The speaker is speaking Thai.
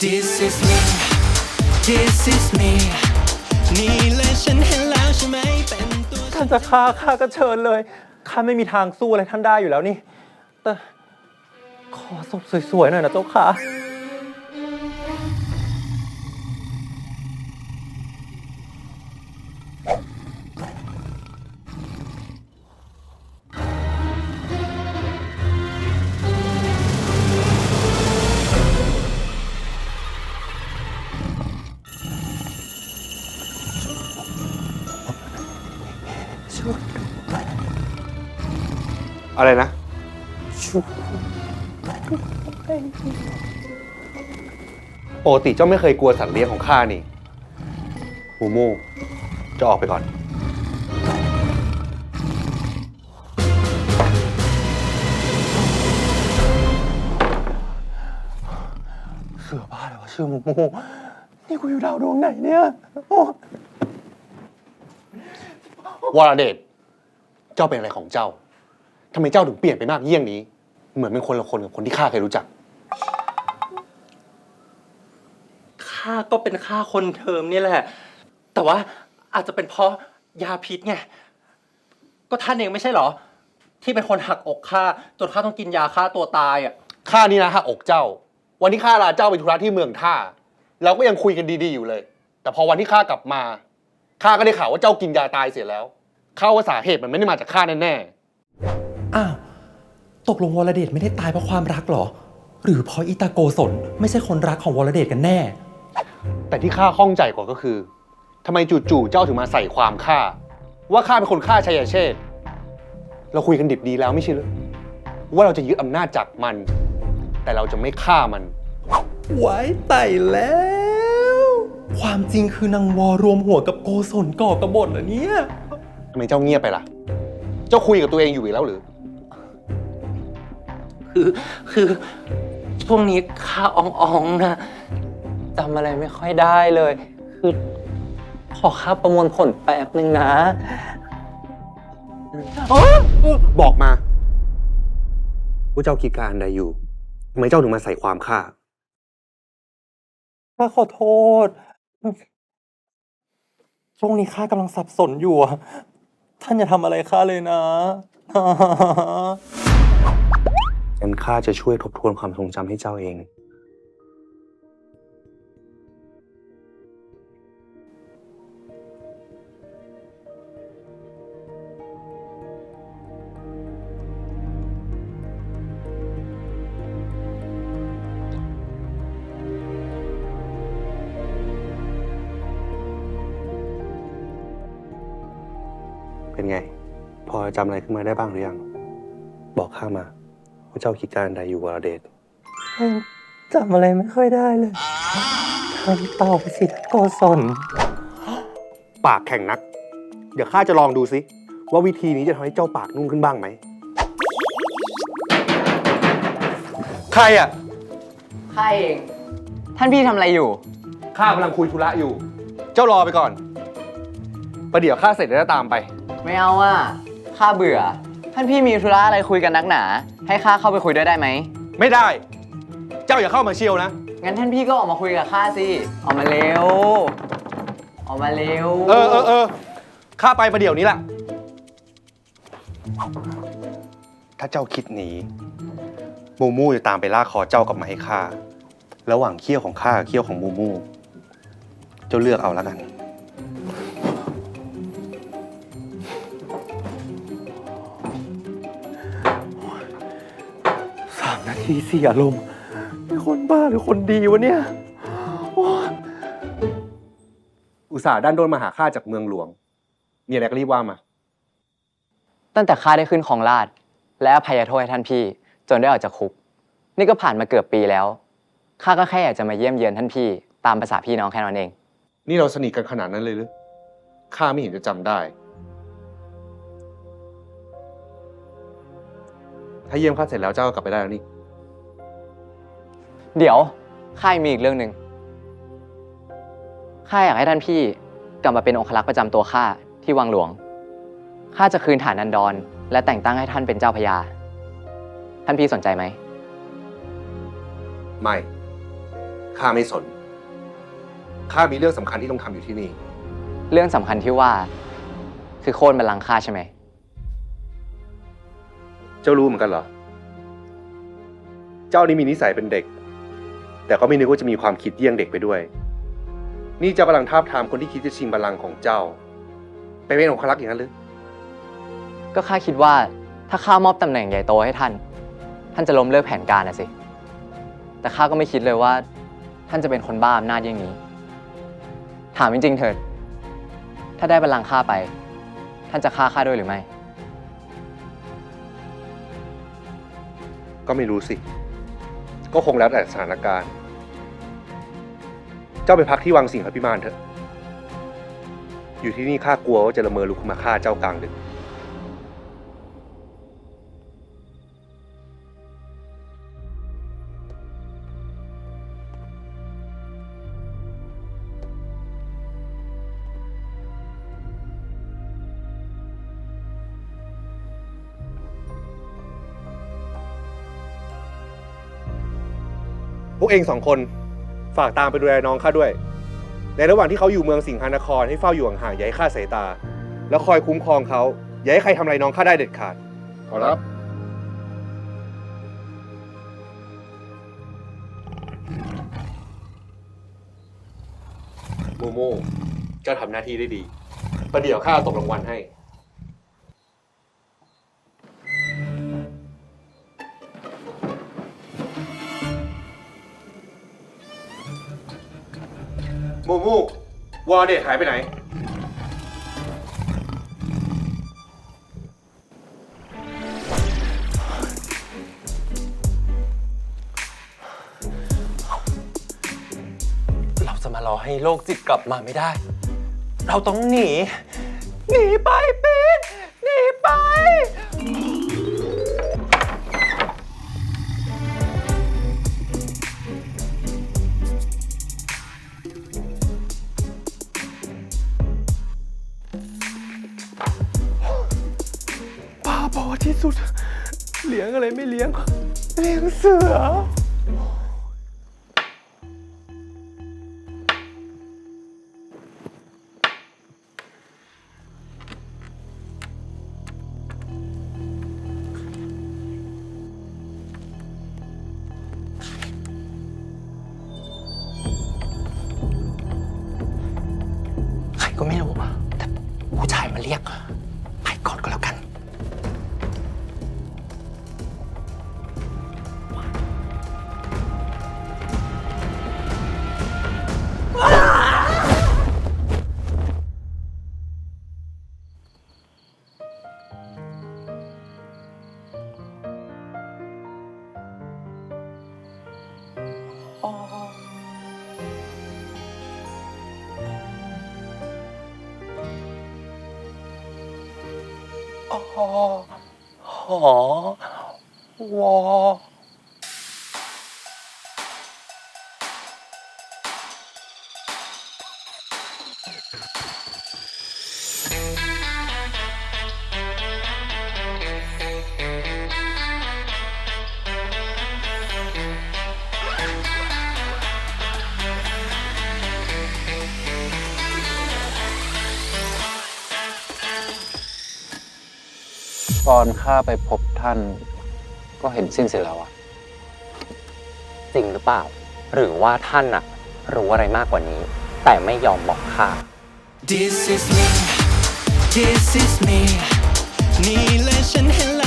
This is me This is me นี่เลยฉันเห็นแล้วใช่ไหมเป็นตัวท่านจะฆ่าข้าก็เชิญเลย ข้าไม่มีทางสู้อะไรท่านได้อยู่แล้วนี่ แต่ ขอศพสวยๆหน่อยนะเจ้าค่ะ อะไรนะปกติเจ้าไม่เคยกลัวสัตว์เลี้ยงของข้านี่มูมูจะออกไปก่อน เสือบ้าเลยวะชื่อมูมูนี่กูอยู่ดาวดวงไหนเนี่ย โอ้ วรเดชเจ้าเป็นอะไรของเจ้าทำไมเจ้าถึงเปลี่ยนไปมากเยี่ยงนี้ เหมือนเป็นคนละคนกับคนที่ข้าเคยรู้จัก ข้าก็เป็นข้าคนเทิมนี่แหละ แต่ว่าอาจจะเป็นเพราะยาพิษไง ก็ท่านเองไม่ใช่เหรอ ที่เป็นคนหักอกข้าจนข้าต้องกินยาฆ่าตัวตายอะ ข้านี่นะหักอกเจ้า วันที่ข้าลาเจ้าไปธุระที่เมืองท่า เราก็ยังคุยกันดีๆอยู่เลย แต่พอวันที่ข้ากลับมา ข้าก็ได้ข่าวว่าเจ้ากินยาตายเสียแล้วข้าว่าสาเหตุมันไม่ได้มาจากข้าแน่อ้าว ตกลงวรเดชไม่ได้ตายเพราะความรักเหรอ หรือเพราะอิตาโกศลไม่ใช่คนรักของวรเดชกันแน่ ๆ แต่ที่ข้าข้องใจกว่าก็คือทำไมจู่ๆเจ้าถึงมาใส่ความข้าว่าข้าเป็นคนฆ่าชัยเชษฐ์เราคุยกันดิบดีแล้วไม่ใช่เหรือว่าเราจะยึดอำนาจจากมัน แต่เราจะไม่ฆ่ามัน ไว้ไต่แล้ว ความจริงคือนางวอรวมหัวกับโกศลก่อกระบฏเหรอเนี่ย ทำไมเจ้าเงียบไปล่ะ เจ้าคุยกับตัวเองอยู่อีกแล้วหรือ คือคือช่วงนี้ข้าอ่องๆนะจำอะไรไม่ค่อยได้เลย คือขอข้าประมวลผลแป๊บนึงนะบอกมาว่าเจ้าคิดการใดอยู่ ทำไมเจ้าถึงมาใส่ความข้า ข้าขอโทษ ช่วงนี้ข้ากำลังสับสนอยู่อะท่านอย่าทำอะไรข้าเลยนะ งั้นข้าจะช่วยทบทวนความทรงจำให้เจ้าเอง จำอะไรขึ้นมาได้บ้างหรือยัง บอกข้ามาว่าเจ้าคิดการใดอยู่วรเดชจำอะไรไม่ค่อยได้เลยทำต่อไปสิท่านโกศลปากแข็งนัก เดี๋ยวข้าจะลองดูซิว่าวิธีนี้จะทำให้เจ้าปากนุ่มขึ้นบ้างไหม ใครอะ ข้าเอง ท่านพี่ทำอะไรอยู่ ข้ากำลังคุยธุระอยู่ เจ้ารอไปก่อน ประเดี๋ยวข้าเสร็จแล้วจะตามไป ไม่เอาอะ ข้าเบื่อ ท่านพี่มีธุระอะไรคุยกันนักหนา ให้ข้าเข้าไปคุยด้วยได้ไหม ไม่ได้ เจ้าอย่าเข้ามาเชียวนะ งั้นท่านพี่ก็ออกมาคุยกับข้าสิ ออกมาเร็ว ออกมาเร็ว เออเออเออข้าไปประเดี๋ยวนี้แหละถ้าเจ้าคิดหนีมูมูจะตามไปลากคอเจ้ากลับมาให้ข้า ระหว่างเขี้ยวของข้ากับเขี้ยวของมูมู เจ้าเลือกเอาแล้วกัน ทีเสียอารมณ์เป็นคนบ้าหรือคนดีวะเนี่ยโอ๊ยอุตส่าห์ด้านโดนมาหาข้าจากเมืองหลวง มีอะไรก็รีบว่ามา ตั้งแต่ข้าได้ขึ้นของราชย์และอภัยโทษให้ท่านพี่ จนได้ออกจากคุก นี่ก็ผ่านมาเกือบปีแล้วข้าก็แค่อยากจะมาเยี่ยมเยือนท่านพี่ ตามภาษาพี่น้องแค่นั้นเอง นี่เราสนิทกันขนาดนั้นเลยหรือข้าไม่เห็นจะจำได้ ถ้าเยี่ยมข้าเสร็จแล้วเจ้าก็กลับไปได้แล้วนี่ เดี๋ยวข้ายังมีอีกเรื่องหนึ่งข้าอยากให้ท่านพี่กลับมาเป็นองครักษ์ประจำตัวข้าที่วังหลวงข้าจะคืนฐานนันดร และแต่งตั้งให้ท่านเป็นเจ้าพญาท่านพี่สนใจไหม ไม่ ข้าไม่สน ข้ามีเรื่องสำคัญที่ต้องทำอยู่ที่นี่ เรื่องสำคัญที่ว่า คือโค่นบัลลังก์ข้าใช่ไหม เจ้ารู้เหมือนกันเหรอ เจ้านี่มีนิสัยเป็นเด็ก แต่ก็ไม่นึกว่าจะมีความคิดเยี่ยงเด็กไปด้วย นี่เจ้ากำลังทาบทามคนที่คิดจะชิงบัลลังก์ของเจ้า ไปเป็นองครักษ์อย่างนั้นหรือก็ข้าคิดว่าถ้าข้ามอบตำแหน่งใหญ่โตให้ท่าน ท่านจะล้มเลิกแผนการนะสิ แต่ข้าก็ไม่คิดเลยว่า ท่านจะเป็นคนบ้าอำนาจอย่างนี้ ถามจริงๆเถิด ถ้าได้บัลลังก์ข้าไป ท่านจะฆ่าข้าด้วยหรือไม่ ก็ไม่รู้สิ ก็คงแล้วแต่สถานการณ์ เจ้าไปพักที่วังสิงห์พิมานเถอะ อยู่ที่นี่ข้ากลัวว่าจะละเมอลุกขึ้นมาฆ่าเจ้ากลางดึก พวกเองสองคนฝากตามไปดูแลน้องข้าด้วย ในระหว่างที่เขาอยู่เมืองสิงหานครให้เฝ้าอยู่ห่างๆอย่าให้ข้าดสายตา แล้วคอยคุ้มครองเขาอย่าให้ใครทำอะไรน้องข้าได้เด็ดขาด ขอรับ โมโมเจ้าทำหน้าที่ได้ดี ประเดี๋ยวข้าตกรางวัลให้ มูมูวอเดทหายไปไหน เราจะมารอให้โลกจิตกลับมาไม่ได้ เราต้องหนี หนีไป เสือ ใครก็ไม่รู้แต่ผู้ชายมาเรียก อ๋อห ตอนข้าไปพบท่าน ก็เห็นสิ้นเสร็จแล้วอะจริงหรือเปล่า หรือว่าท่านอะรู้อะไรมากกว่านี้ แต่ไม่ยอมบอกข้า This is me This is me นี่และฉันเห็น